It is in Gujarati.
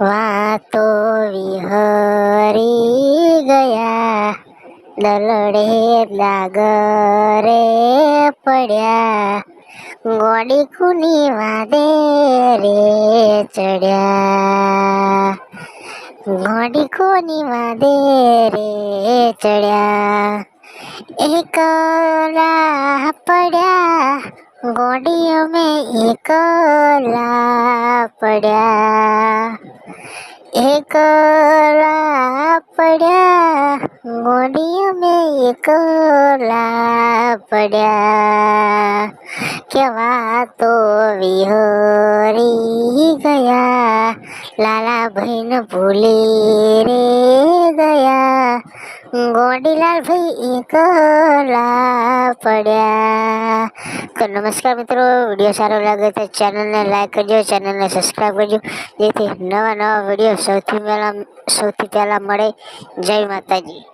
વાતો વિહરી ગયા. દલડે દાગરે પડ્યા. ગોડી કુની વાદે રે ચડ્યા. ગોડી કોની વાદે રે ચડ્યા. એકલા પડ્યા. ગોડી અમે એકલા પડ્યા એકલા પડ્યા ગોડી અમે એકલા પડ્યા. કેવા તો વિહરી ગયા લાલા ભાઈને ભૂલી રે. ગોડીલાલ ભાઈ એકલા પડ્યા. તો નમસ્કાર મિત્રો, વીડિયો સારો લાગે તો ચેનલને લાઈક કરજો, ચેનલને સબસ્ક્રાઈબ કરજો. જેથી નવા નવા વીડિયો સૌથી પહેલાં સૌથી પહેલાં મળે. જય માતાજી.